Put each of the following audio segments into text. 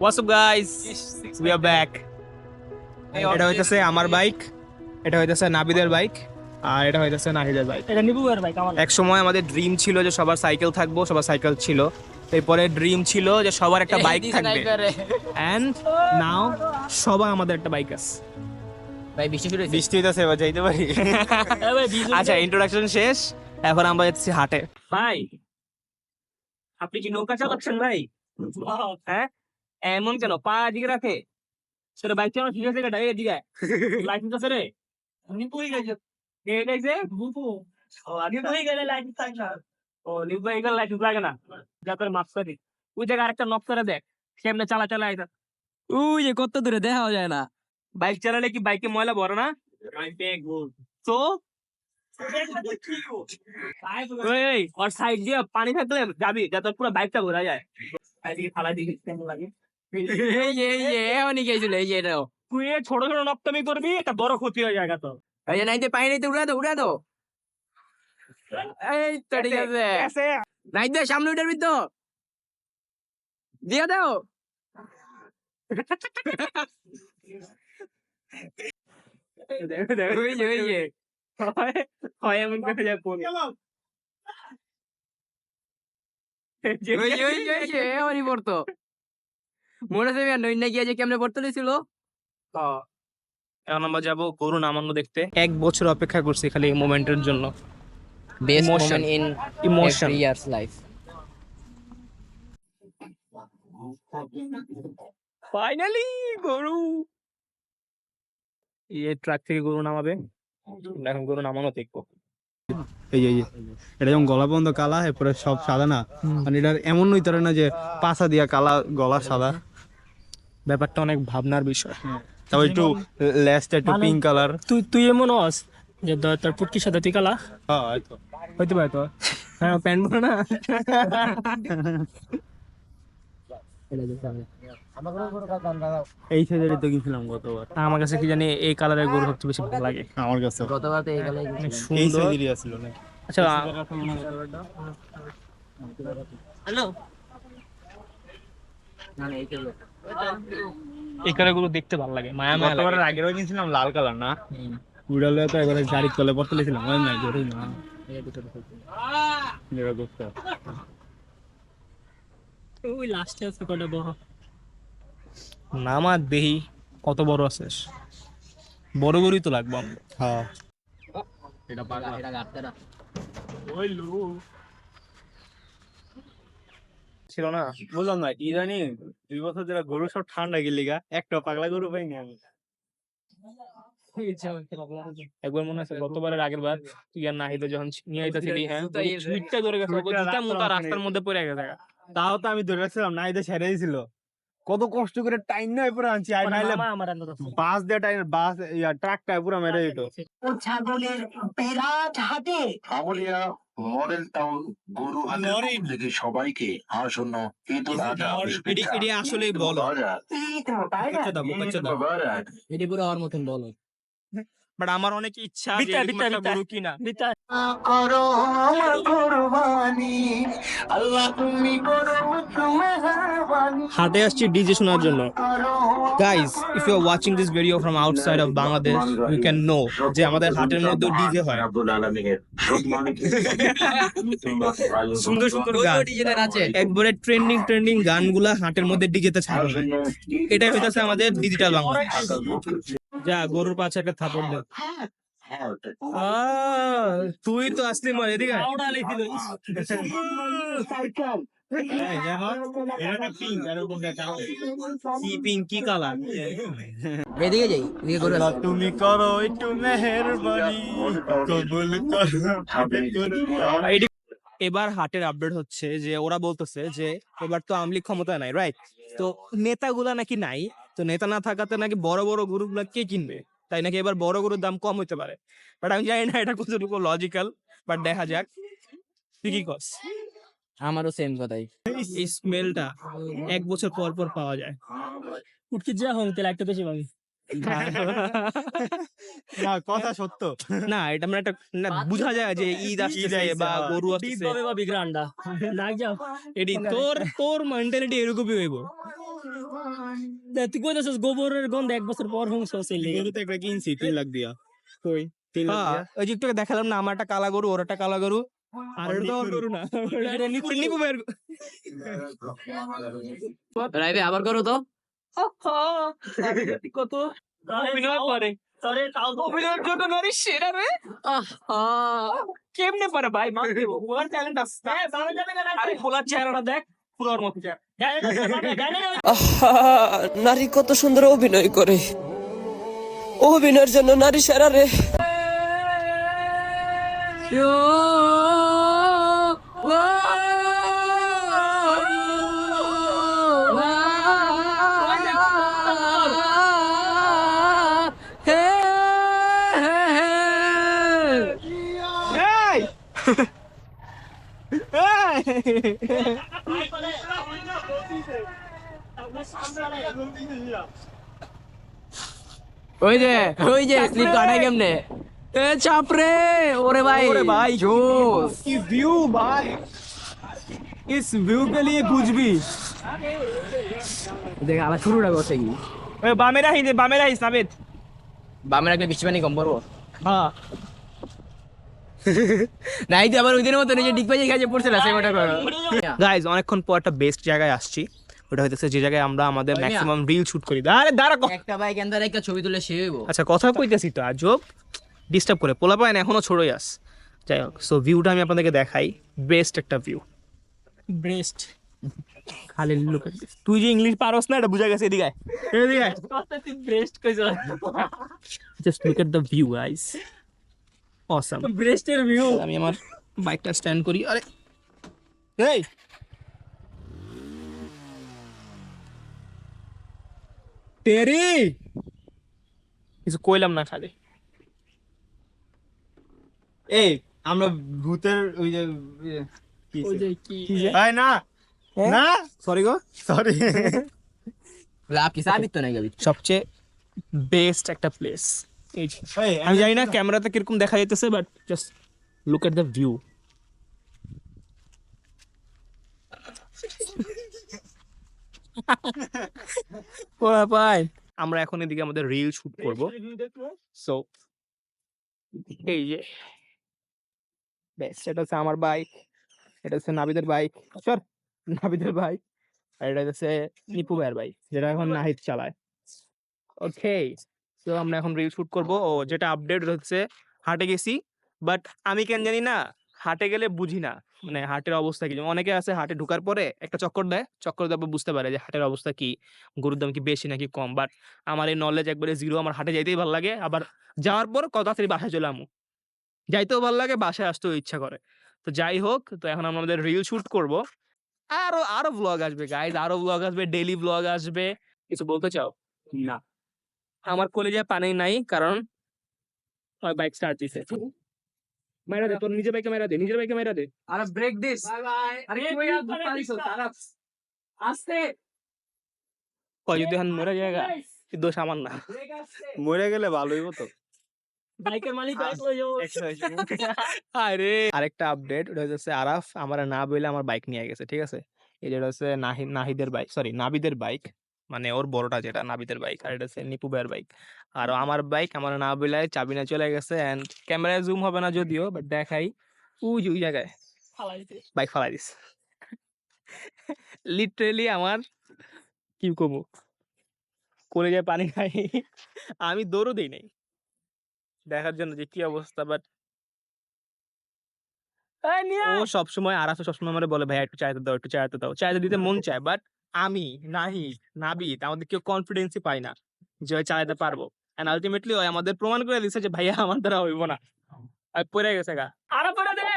What's up guys we are back এটা হইতেছে আমার বাইক এটা হইতেছে নাবিদের বাইক আর এটা হইতেছে নাহিদের বাইক এটা নিবু আর ভাই কামাল এক সময় আমাদের ড্রিম ছিল যে সবার সাইকেল থাকব সবার সাইকেল ছিল। এরপরে ড্রিম ছিল যে সবার একটা বাইক থাকবে। এন্ড নাও সবার আমাদের একটা বাইক আছে। ভাই বৃষ্টি শুরু বৃষ্টি হইতেছে এবার যাইতে পারি? আচ্ছা ইন্ট্রোডাকশন শেষ। এখন আমরা যাচ্ছি হাটে। ভাই আপনি কি নৌকা চালাচ্ছেন ভাই? হ্যাঁ? এমন কেন? পা দিকে রাখে। সেটা বাইক চালানো ঠিক আছে গাড়ি দিকে লাইসেন্স আছে রে? আমি কই গেছে কে গেছে বুপু আগে কই গেলে লাইসেন্স থাকে না। ও নিউ বাইকের লাইসেন্স লাগে না। যা তোর মাপ করি ওই জায়গায় আরেকটা নক করে দেখ কেমনে চালা চালা আইতা ওই যে কত দূরে দেখা যায় না। বাইক চালালে কি বাইকে ময়লা ভরে না? তো? ওই ওর সাইড দিয়ে পানি থাকলে যাবি যাতে পুরো বাইকটা ঘোরা যায়। ফালা কেমন লাগে? এই যে এই যে এমনই গেছিল এই যে এটাও তুই এ ছোট ছোট নপ্তামি করবি একটা বড় ক্ষতি হয়ে যায় তো এই যে নাইতে পাই নাইতে উড়া দো উড়া দো। এই তো ঠিক আছে। নাইতে সামনে উঠাবি তো দিয়ে দাও। দেখো দেখো ওই যে ওই যে। হয় এমন করে যায় পড়ে ওই যে ওই যে এমনই পড়তো। মনে আছে নই না গিয়ে যে কেমনে পড়তে ছিল এখন আমরা যাব গরু নামানো দেখতে। এক বছর অপেক্ষা করছি খালি এই মোমেন্টের জন্য। Best. Moment in emotion years life finally গরু এই ট্রাক থেকে গরু নামাবে। এখন গরু নামানো দেখব। এই এই এটা যেমন গলা বন্ধ কালা এরপরে সব সাদা না। মানে এটার এমন নইতারে না যে পাছা দিয়া কালা গলা সাদা। ব্যাপারটা অনেক ভাবনার বিষয়। তারপর একটু লেসটা একটু মানে- পিঙ্ক কালার তুই তুই এমন হস যে তোর পুটকির সাথে তুই কালা? হ্যাঁ হইতে পারে তো। হ্যাঁ প্যান্ট পরে না। এই সাইজের তো কিনছিলাম গতবার। আমার কাছে কি জানি এই কালারের গরু সবচেয়ে বেশি ভালো লাগে। আমার কাছে। গতবার তো এই গেলে এই সাইজেরই আছিল নাকি? আচ্ছা হ্যালো। না না এই গেলো এই কালার গরু দেখতে ভালো লাগে মায়া মায়া লাগে। গতবারের আগেরও কিনছিলাম লাল কালার না? উড়ালে তো একবারে গাড়ির তলে পড়তে লেছিলাম হয় না না। এরা করতে ওই লাস্টে আছে কটা বড়। নামা দেহি কত বড় আছিস বড় গরুই তো লাগবে আমার। হ্যাঁ। এটা পাগলা। এটা গাড়তে না ছিল না? বললাম না ইদানি দুই বছর ধরে গরু সব ঠান্ডা গেলি গা একটা পাগলা গরু পাইনি আমি। একবার মনে আছে গতবারের আগের বার তুই আর নাহিদে যখন নিয়ে আইতাছিলি হ্যাঁ সুইটটা ধরে গেছে জুতা মোটা রাস্তার মধ্যে পড়ে গেছে তাও তো আমি ধরে রাখছিলাম না এটা ছেড়ে দিছিল। কত কষ্ট করে টাইম নয় পুরো আনছি আর নাইলে। বাস দিয়ে টাইম বাস ট্রাকটা পুরো মেরে দিত। ও ছাগলের বিরাট হাটে আমলিয়া মডেল টাউন গরু হাটের থেকে সবাইকে আসন্ন ঈদ উল আজহা এটি এটি আসলেই বলো। দাও পুরো আমার মতন বলো। বাট আমার অনেক ইচ্ছা। গরু কিনা। করো আমার কুরবানি। আল্লাহ তুমি করো হাটে আসছি ডিজে শোনার জন্য। Guys if you are watching this video from outside of Bangladesh you can know যে আমাদের হাটের মধ্যে ডিজে হয়। সুন্দর সুন্দর গান। একবারে ট্রেন্ডিং ট্রেন্ডিং গানগুলা হাটের মধ্যে ডিজেতে ছাড়া এটাই হইতাছে আমাদের ডিজিটাল বাংলাদেশ যা গরুর পাশে একটা থাপড় দে। আহ, তুই তো আসলি মা এদিকে যাই। তুমি করো একটু মেহেরবানি কবুল করো এবার হাটের আপডেট হচ্ছে যে ওরা বলতেছে যে এবার তো আমলিক ক্ষমতা নাই রাইট তো নেতাগুলা নাকি নাই তো নেতা না থাকাতে নাকি বড় বড় গরুগুলা কে কিনবে? তাই নাকি এবার বড় গরুর দাম কম হতে পারে? বাট আমি জানি না এটা কতটুকু লজিক্যাল বাট দেখা যাক। তুই কি কস আমারও সেম কথাই। এই স্মেলটা এক বছর পর পর পাওয়া যায়। উঠকে যা হোক তেল একটা বেশি পাবি না। কথা সত্য। না এটা মানে একটা না বোঝা যায় যে ঈদ আসছে বা হ্যাঁ। গরু আসছে বা না যাও। এটি তোর তোর মেন্টালিটি এরকমই হইব। তুই কইতেছিস গোবরের গন্ধ এক বছর পর গরুতে একটা কিনছি তিন লাখ দিয়া। কই? তিন লাখ হ্যাঁ, ওই যে একটু দেখালাম না আমার একটা কালা গরু ওর একটা কালা গরু। আর তো গরু না। নিপু নিপু ভাইয়ের রাইবে আবার করো তো। কত অভিনয় করে তোরে তাও তো অভিনয়ের জন্য নারী সেরা রে কেমনে পারে ভাই মান ওর ট্যালেন্ট আছে আরে খোলার চেহারাটা দেখ পুরোর মতো নারী কত সুন্দর অভিনয় করে অভিনয়ের জন্য নারী সেরা রে ওই যে ওই যে স্লিপ কাটাই কেমনে এ চাপরে ওরে ভাই ওরে ভাই, জোস কি ভিউ ভাই इस व्यू के लिए कुछ भी দেখ আলা শুরুটা করছে কি ওই বামে রাখিস বামে রাখিস নাবিদ বামে রাখলে বৃষ্টি পানি কম পড়বো হ্যাঁ নাই তো আবার ওই দিনের মতো নিজে ডিগ বাজে খাইছে পড়ছে না সেটা করো। গাইজ অনেকক্ষণ পর একটা বেস্ট জায়গায় আসছি। ওটা হইতেছে যে জায়গায় আমরা আমাদের ম্যাক্সিমাম রিল শুট করি। আরে দাঁড়া একটা বাইক এন্দার একটা ছবি তুলে সে হইব। আচ্ছা কথা কইতেছি তো আজব। ডিস্টার্ব করে পোলা পায় না এখনও ছোড়ই আস। যাই হোক সো ভিউটা আমি আপনাদেরকে দেখাই। বেস্ট একটা ভিউ বেস্ট খালি লুক তুই যে ইংলিশ পারস না এটা বুঝা গেছে এদিকে। এদিকে আয়। ব্রেস্ট কইছ। Just look at the view guys awesome ব্রেস্টের view আমি আমার বাইকটা স্ট্যান্ড করি। আরে এই! তেরি! কিছু কইলাম না খালি। এই আমরা ভূতের ওই যে ইয়ে, কি ওই যে? কি? এই না। না? সরি গো। সরি লাভ কি সাবিত তো নাই গাবি? সবচেয়ে বেস্ট একটা প্লেস এই আমি জানি না ক্যামেরাতে কীরকম দেখা যাইতেছে but just look at the view পাই আমরা এখন এদিকে আমাদের রিল শুট করব। সো এই যে এটা হচ্ছে আমার বাইক এটা হচ্ছে নাবিদের বাইক সর নাবিদের বাইক আর এটা হচ্ছে নিপু ভাইয়ের বাইক যেটা এখন নাহিদ চালায়। ওকে তো আমরা এখন রিল শুট করব। ও যেটা আপডেট হচ্ছে হাটে গেছি। বাট আমি কেন জানি না হাটে গেলে বুঝি না। মানে হাটের অবস্থা কি? অনেকে আছে হাটে ঢুকার পরে একটা চক্কর দেয়। চক্কর দেওয়ার বুঝতে পারে যে হাটের অবস্থা কি? গরুর দাম কি বেশি নাকি কম? বাট আমার এই নলেজ একবারে জিরো আমার হাটে যাইতেই ভালো লাগে। আবার যাওয়ার পর কত তাড়াতাড়ি বাসায় চলে আমু। যাইতেও ভালো লাগে, বাসায় আসতেও ইচ্ছা করে। তো যাই হোক, তো এখন আমরা আমাদের রিল শুট করব। আরও আরও ব্লগ আসবে গাইজ আরও ব্লগ আসবে ডেইলি ব্লগ আসবে। কিছু বলতে চাও? না। আমার কলেজে পানি নাই কারণ বাইক স্টার্ট দিছে। মেরা দে তোর নিজের বাইকে মেরা দে নিজের বাইকে মেরা দে। আরে ব্রেক দিস। আরে কই আর পারিস তারা আস্তে। কয় যদি এখন মরে জায়গা দোষ আমার না। মরে গেলে ভালো হইব তো। বাইকের মালিক বাইক লই যাও আরে। আরেকটা আপডেট ওটা হচ্ছে আরাফ আমার না বইলে আমার বাইক নিয়ে গেছে ঠিক আছে? এই যেটা হচ্ছে নাহি- নাহিদের বাইক সরি নাবিদের বাইক মানে ওর বড়টা যেটা নাবিদের বাইক আর এটা হচ্ছে নিপু ভাইয়ের বাইক আর আমার বাইক আমার না বইলে চাবি না চলে গেছে অ্যান্ড ক্যামেরায় জুম হবে না যদিও বাট দেখাই। উই ওই জায়গায়। বাইক ফালাই দিস লিটারেলি আমার কি কমু যায় পানি খাই আমি দৌড়ও দিই নাই। দেখার জন্য যে কি অবস্থা বাট ও সবসময় আরাফে সবসময় আমারে বলে ভাই একটু চাইতে দাও একটু চাইতে দাও। চাইতে দিতে মন চায় বাট আমি নাহি নাবিদ আমাদের কেউ কনফিডেন্সই পাই না যে ওই চালাতে পারব। এন্ড আলটিমেটলি ওই আমাদের প্রমাণ করে দিচ্ছে যে ভাইয়া আমার দ্বারা হইব না। আর পড়ে গেছে গা। আরও করে দে!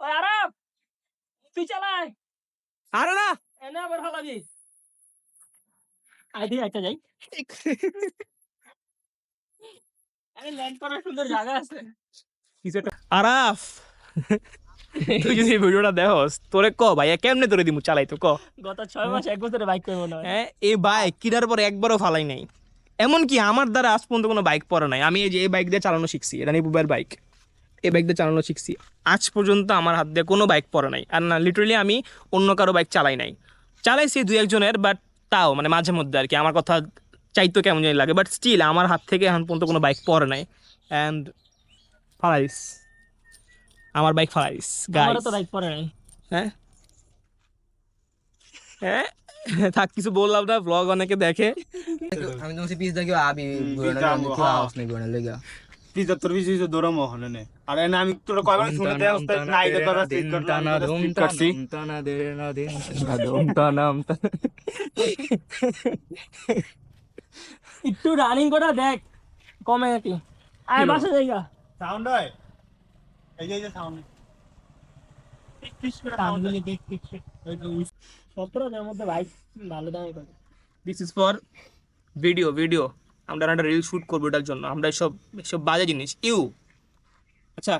ওই আরব তুই চালাই আরে না! এনে আবার ফালাবি আইডি একটা যাই আরে ল্যান্ড করার সুন্দর জায়গা আছে। আরাফ! তুই যদি ভিডিওটা দেখস তোরে ক ভাইয়া কেমনে তোরে দিমু চালাই তো ক? গত ছয় মাস এক বছরে বাইক করব না হ্যাঁ এই বাইক কিনার পর একবারও ফালাই নাই। এমনকি আমার দ্বারা আজ পর্যন্ত কোনো বাইক পড়ে নাই। আমি এই যে এই বাইক দিয়ে চালানো শিখছি এটা নিপুবের বাইক এই বাইক দিয়ে চালানো শিখছি। আজ পর্যন্ত আমার হাত দিয়ে কোনো বাইক পড়ে নাই। আর না লিটারালি আমি অন্য কারও বাইক চালাই নাই। চালাইছি দুই একজনের বাট তাও মানে মাঝে মধ্যে আর কি। আমার কথা চাইতো কেমন জানি লাগে বাট স্টিল আমার হাত থেকে এখন পর্যন্ত কোনো বাইক পড়ে নাই। অ্যান্ড ফালাইস। আমার বাইক ফালাইস আমারও গাইস তো বাইক পরে নাই। হ্যাঁ? হ্যাঁ? থাক কিছু বললাম না ব্লগ অনেকে দেখে। আমি তোমাকে পিস দেখি আবি আমো, হ্যাঁ। নেই পিজা তোর দৌড়ামো ওখানে নে। আর এনে আমি তোর কয়বার শুনে দেয় ওস্তাদ নাই দে তোর স্পিড করছি একটু রানিং করে দেখ কমে নাকি? আয় বাসা জায়গা সাউন্ড হয়? এই যে মধ্যে ভালো দামে this is for video video আমরা একটা রিল শুট করব এটার জন্য। আমরা এসব এসব বাজে জিনিস। ইউ। আচ্ছা।